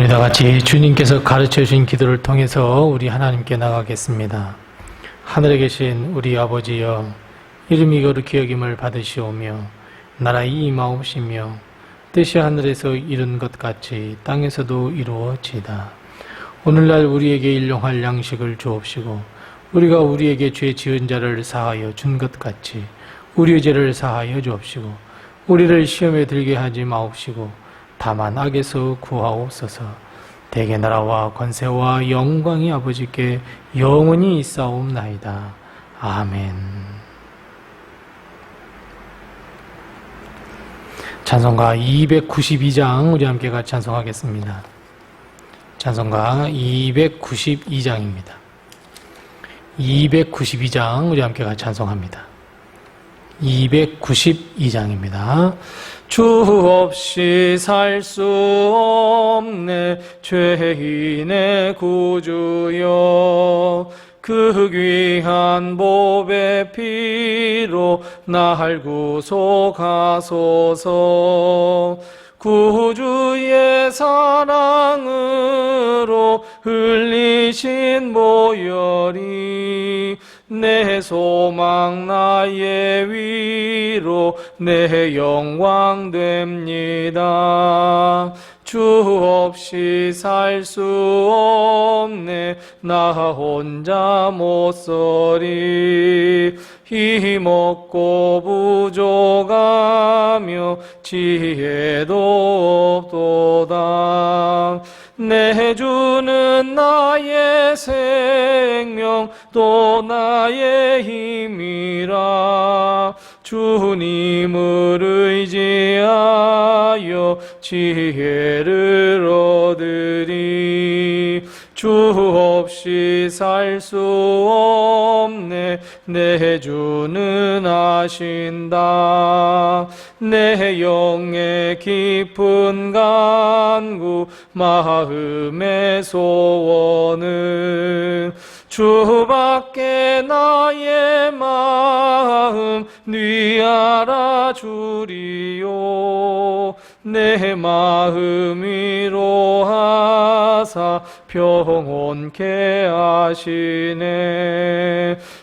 우리 다 같이 주님께서 가르쳐 주신 기도를 통해서 우리 하나님께 나가겠습니다. 하늘에 계신 우리 아버지여 이름이 거룩히 여김을 받으시오며 나라의 임하옵시며 뜻이 하늘에서 이룬 것 같이 땅에서도 이루어지다. 오늘날 우리에게 일용할 양식을 주옵시고 우리가 우리에게 죄 지은 자를 사하여 준 것 같이 우리의 죄를 사하여 주옵시고 우리를 시험에 들게 하지 마옵시고 다만 악에서 구하옵소서 대개 나라와 권세와 영광이 아버지께 영원히 있사옵나이다. 아멘. 찬송가 292장 우리 함께 같이 찬송하겠습니다. 찬송가 292장입니다. 292장 우리 함께 같이 찬송합니다. 292장입니다. 주 없이 살 수 없네. 죄인의 구주여. 그 귀한 보배 피로 날 구속하소서. 구주의 사랑으로 흘리신 보혈이 내 소망 나의 위로 내 영광 됩니다. 주 없이 살 수 없네. 나 혼자 못 서리 힘없고 부족하며 지혜도 없도다. 내 주는 나의 생명 또 나의 힘이라 주님을 의지하여 지혜를 얻으리 주 없이 살 수 없네. 내 주는 아신다. 내 영의 깊은 간구 마음의 소원은 주밖에 나의 마음 네 알아주리요 내 마음 위로 하사 평온케 하시네.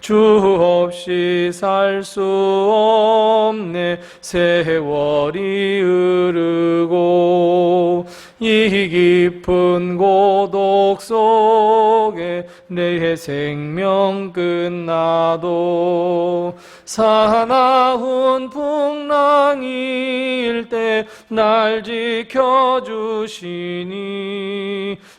주 없이 살 수 없네. 세월이 흐르고 이 깊은 고독 속에 내 생명 끝나도 사나운 풍랑일 때 날 지켜주시니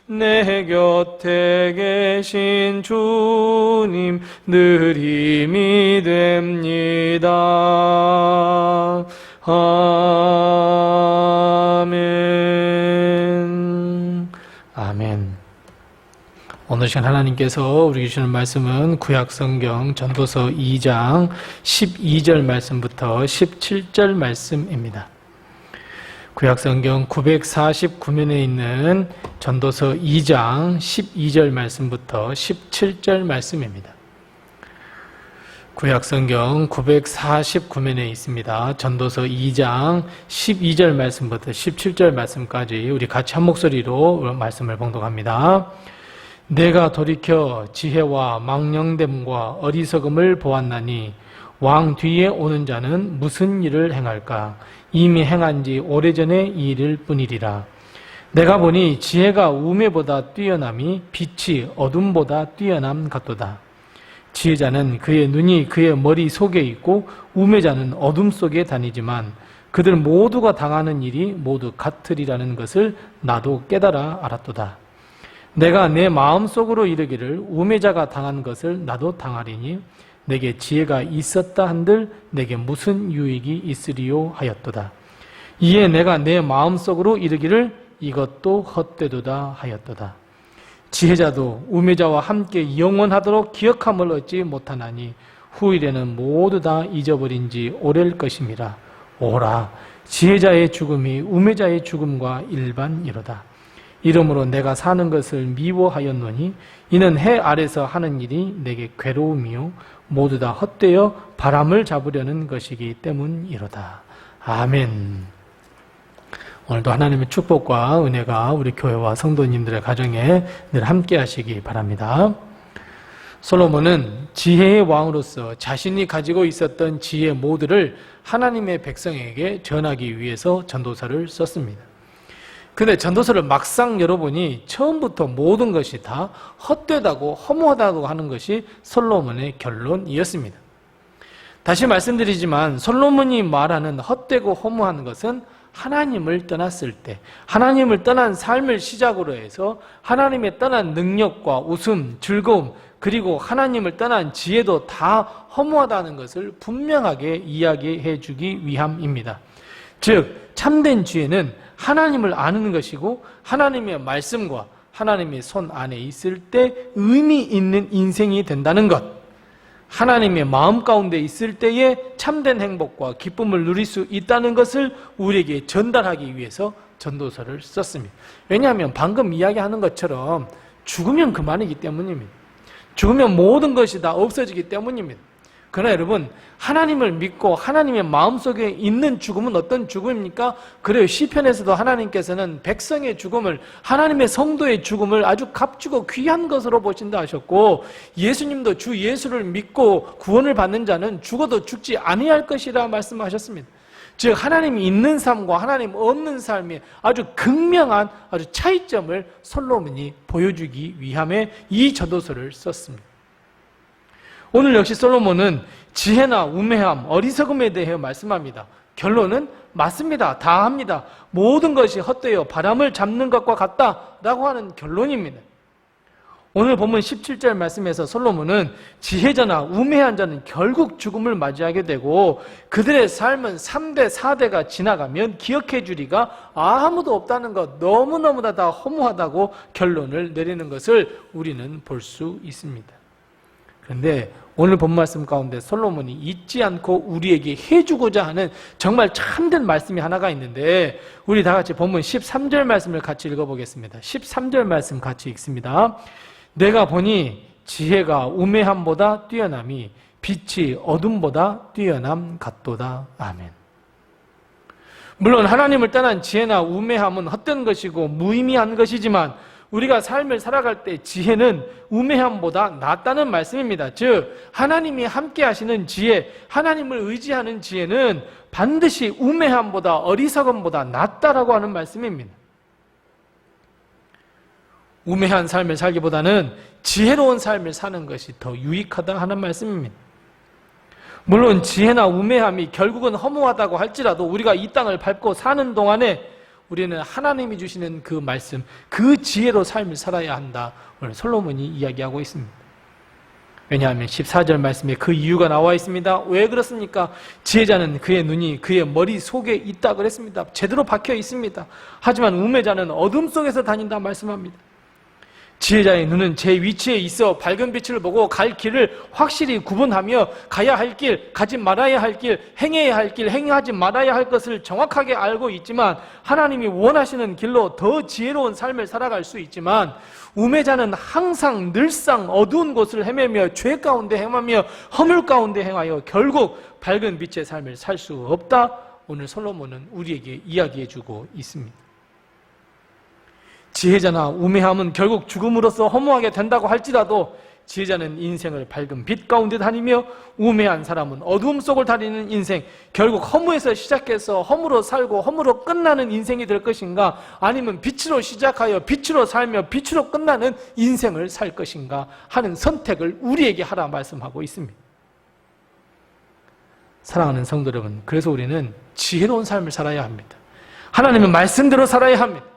내 곁에 계신 주님 늘 힘이 됩니다. 아 오늘 시간 하나님께서 우리 주시는 말씀은 구약성경 전도서 2장 12절 말씀부터 17절 말씀입니다. 구약성경 949면에 있는 전도서 2장 12절 말씀부터 17절 말씀입니다. 구약성경 949면에 있습니다. 전도서 2장 12절 말씀부터 17절 말씀까지 우리 같이 한 목소리로 말씀을 봉독합니다. 내가 돌이켜 지혜와 망령됨과 어리석음을 보았나니 왕 뒤에 오는 자는 무슨 일을 행할까? 이미 행한 지 오래전의 일일 뿐이리라. 내가 보니 지혜가 우매보다 뛰어남이 빛이 어둠보다 뛰어남 같도다. 지혜자는 그의 눈이 그의 머리 속에 있고 우매자는 어둠 속에 다니지만 그들 모두가 당하는 일이 모두 같으리라는 것을 나도 깨달아 알았도다. 내가 내 마음속으로 이르기를 우매자가 당한 것을 나도 당하리니 내게 지혜가 있었다 한들 내게 무슨 유익이 있으리요 하였도다. 이에 내가 내 마음속으로 이르기를 이것도 헛되도다 하였도다. 지혜자도 우매자와 함께 영원하도록 기억함을 얻지 못하나니 후일에는 모두 다 잊어버린 지 오래일 것임이라. 오라, 지혜자의 죽음이 우매자의 죽음과 일반이로다. 이러므로 내가 사는 것을 미워하였노니 이는 해 아래서 하는 일이 내게 괴로움이요 모두 다 헛되어 바람을 잡으려는 것이기 때문이로다. 아멘. 오늘도 하나님의 축복과 은혜가 우리 교회와 성도님들의 가정에 늘 함께 하시기 바랍니다. 솔로몬은 지혜의 왕으로서 자신이 가지고 있었던 지혜 모두를 하나님의 백성에게 전하기 위해서 전도서를 썼습니다. 근데 전도서를 막상 열어보니 처음부터 모든 것이 다 헛되다고 허무하다고 하는 것이 솔로몬의 결론이었습니다. 다시 말씀드리지만 솔로몬이 말하는 헛되고 허무한 것은 하나님을 떠났을 때, 하나님을 떠난 삶을 시작으로 해서 하나님의 떠난 능력과 웃음, 즐거움, 그리고 하나님을 떠난 지혜도 다 허무하다는 것을 분명하게 이야기해 주기 위함입니다. 즉, 참된 지혜는 하나님을 아는 것이고 하나님의 말씀과 하나님의 손 안에 있을 때 의미 있는 인생이 된다는 것. 하나님의 마음 가운데 있을 때에 참된 행복과 기쁨을 누릴 수 있다는 것을 우리에게 전달하기 위해서 전도서를 썼습니다. 왜냐하면 방금 이야기하는 것처럼 죽으면 그만이기 때문입니다. 죽으면 모든 것이 다 없어지기 때문입니다. 그러나 여러분 하나님을 믿고 하나님의 마음속에 있는 죽음은 어떤 죽음입니까? 그래요. 시편에서도 하나님께서는 백성의 죽음을 하나님의 성도의 죽음을 아주 값주고 귀한 것으로 보신다 하셨고 예수님도 주 예수를 믿고 구원을 받는 자는 죽어도 죽지 아니할 것이라 말씀하셨습니다. 즉 하나님이 있는 삶과 하나님 없는 삶의 아주 극명한 아주 차이점을 솔로몬이 보여주기 위함에 이 전도서를 썼습니다. 오늘 역시 솔로몬은 지혜나 우매함, 어리석음에 대해 말씀합니다. 결론은 맞습니다. 다 합니다. 모든 것이 헛되어 바람을 잡는 것과 같다라고 하는 결론입니다. 오늘 본문 17절 말씀에서 솔로몬은 지혜자나 우매한 자는 결국 죽음을 맞이하게 되고 그들의 삶은 3대, 4대가 지나가면 기억해 주리가 아무도 없다는 것 너무너무나 다 허무하다고 결론을 내리는 것을 우리는 볼 수 있습니다. 그런데 오늘 본 말씀 가운데 솔로몬이 잊지 않고 우리에게 해주고자 하는 정말 참된 말씀이 하나가 있는데 우리 다 같이 본문 13절 말씀을 같이 읽어보겠습니다. 13절 말씀 같이 읽습니다. 내가 보니 지혜가 우매함보다 뛰어남이 빛이 어둠보다 뛰어남 같도다. 아멘. 물론 하나님을 떠난 지혜나 우매함은 헛된 것이고 무의미한 것이지만 우리가 삶을 살아갈 때 지혜는 우매함보다 낫다는 말씀입니다. 즉, 하나님이 함께 하시는 지혜, 하나님을 의지하는 지혜는 반드시 우매함보다 어리석음보다 낫다라고 하는 말씀입니다. 우매한 삶을 살기보다는 지혜로운 삶을 사는 것이 더 유익하다 하는 말씀입니다. 물론 지혜나 우매함이 결국은 허무하다고 할지라도 우리가 이 땅을 밟고 사는 동안에 우리는 하나님이 주시는 그 말씀, 그 지혜로 삶을 살아야 한다. 오늘 솔로몬이 이야기하고 있습니다. 왜냐하면 14절 말씀에 그 이유가 나와 있습니다. 왜 그렇습니까? 지혜자는 그의 눈이 그의 머리 속에 있다 그랬습니다. 제대로 박혀 있습니다. 하지만 우매자는 어둠 속에서 다닌다 말씀합니다. 지혜자의 눈은 제 위치에 있어 밝은 빛을 보고 갈 길을 확실히 구분하며 가야 할 길, 가지 말아야 할 길, 행해야 할 길, 행하지 말아야 할 것을 정확하게 알고 있지만 하나님이 원하시는 길로 더 지혜로운 삶을 살아갈 수 있지만 우매자는 항상 늘상 어두운 곳을 헤매며 죄 가운데 행하며 허물 가운데 행하여 결국 밝은 빛의 삶을 살 수 없다. 오늘 솔로몬은 우리에게 이야기해 주고 있습니다. 지혜자나 우매함은 결국 죽음으로써 허무하게 된다고 할지라도 지혜자는 인생을 밝은 빛 가운데 다니며 우매한 사람은 어두움 속을 다니는 인생 결국 허무에서 시작해서 허무로 살고 허무로 끝나는 인생이 될 것인가 아니면 빛으로 시작하여 빛으로 살며 빛으로 끝나는 인생을 살 것인가 하는 선택을 우리에게 하라 말씀하고 있습니다. 사랑하는 성도 여러분 그래서 우리는 지혜로운 삶을 살아야 합니다. 하나님의 말씀대로 살아야 합니다.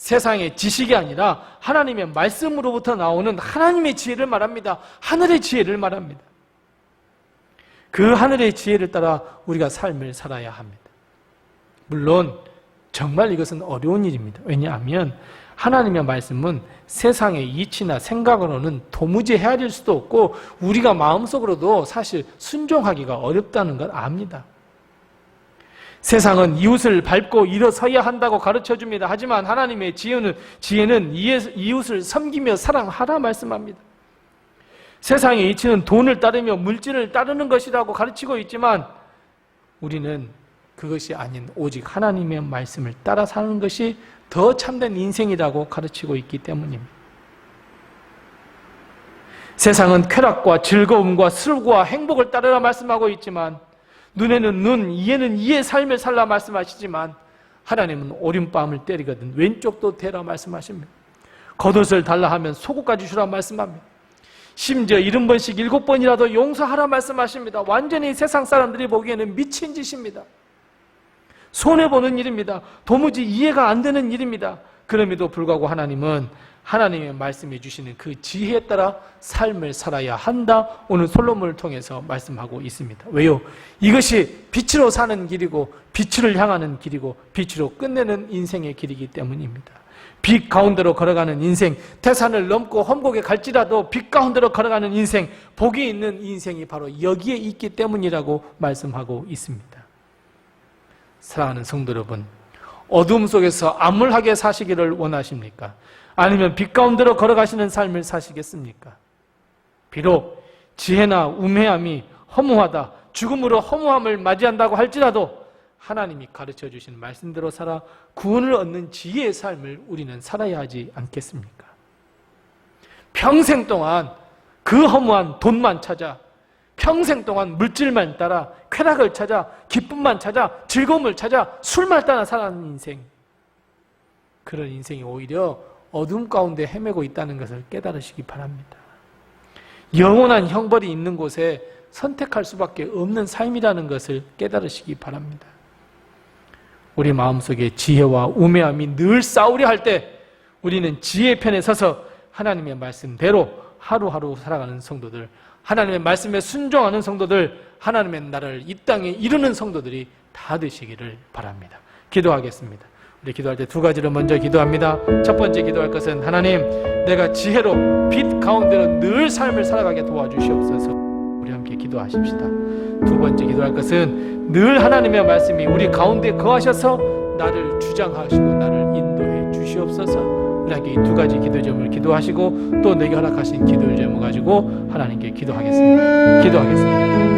세상의 지식이 아니라 하나님의 말씀으로부터 나오는 하나님의 지혜를 말합니다. 하늘의 지혜를 말합니다. 그 하늘의 지혜를 따라 우리가 삶을 살아야 합니다. 물론 정말 이것은 어려운 일입니다. 왜냐하면 하나님의 말씀은 세상의 이치나 생각으로는 도무지 헤아릴 수도 없고 우리가 마음속으로도 사실 순종하기가 어렵다는 걸 압니다. 세상은 이웃을 밟고 일어서야 한다고 가르쳐 줍니다. 하지만 하나님의 지혜는, 지혜는 이웃을 섬기며 사랑하라 말씀합니다. 세상의 이치는 돈을 따르며 물질을 따르는 것이라고 가르치고 있지만 우리는 그것이 아닌 오직 하나님의 말씀을 따라 사는 것이 더 참된 인생이라고 가르치고 있기 때문입니다. 세상은 쾌락과 즐거움과 슬과 행복을 따르라 말씀하고 있지만 눈에는 눈, 이에는 이의 삶을 살라 말씀하시지만 하나님은 오른밤을 때리거든 왼쪽도 대라 말씀하십니다. 겉옷을 달라 하면 속옷까지 주라 말씀합니다. 심지어 일흔 번씩 일곱 번이라도 용서하라 말씀하십니다. 완전히 세상 사람들이 보기에는 미친 짓입니다. 손해보는 일입니다. 도무지 이해가 안 되는 일입니다. 그럼에도 불구하고 하나님은 하나님의 말씀해 주시는 그 지혜에 따라 삶을 살아야 한다. 오늘 솔로몬을 통해서 말씀하고 있습니다. 왜요? 이것이 빛으로 사는 길이고 빛을 향하는 길이고 빛으로 끝내는 인생의 길이기 때문입니다. 빛 가운데로 걸어가는 인생, 태산을 넘고 험곡에 갈지라도 빛 가운데로 걸어가는 인생, 복이 있는 인생이 바로 여기에 있기 때문이라고 말씀하고 있습니다. 사랑하는 성도 여러분, 어둠 속에서 암울하게 사시기를 원하십니까? 아니면 빛 가운데로 걸어가시는 삶을 사시겠습니까? 비록 지혜나 우매함이 허무하다, 죽음으로 허무함을 맞이한다고 할지라도 하나님이 가르쳐 주신 말씀대로 살아 구원을 얻는 지혜의 삶을 우리는 살아야 하지 않겠습니까? 평생 동안 그 허무한 돈만 찾아 평생 동안 물질만 따라 쾌락을 찾아 기쁨만 찾아 즐거움을 찾아 술만 따라 살아가는 인생 그런 인생이 오히려 어둠 가운데 헤매고 있다는 것을 깨달으시기 바랍니다. 영원한 형벌이 있는 곳에 선택할 수밖에 없는 삶이라는 것을 깨달으시기 바랍니다. 우리 마음속에 지혜와 우매함이 늘 싸우려 할 때 우리는 지혜 편에 서서 하나님의 말씀대로 하루하루 살아가는 성도들, 하나님의 말씀에 순종하는 성도들, 하나님의 나라를 이 땅에 이루는 성도들이 다 되시기를 바랍니다. 기도하겠습니다. 우리 기도할 때 두 가지를 먼저 기도합니다. 첫 번째 기도할 것은 하나님, 내가 지혜로 빛 가운데로 늘 삶을 살아가게 도와주시옵소서. 우리 함께 기도하십시다. 두 번째 기도할 것은 늘 하나님의 말씀이 우리 가운데 거하셔서 나를 주장하시고 나를 인도해 주시옵소서. 우리 함께 이 두 가지 기도 제목을 기도하시고 또 내게 허락하신 기도 제목 가지고 하나님께 기도하겠습니다. 기도하겠습니다.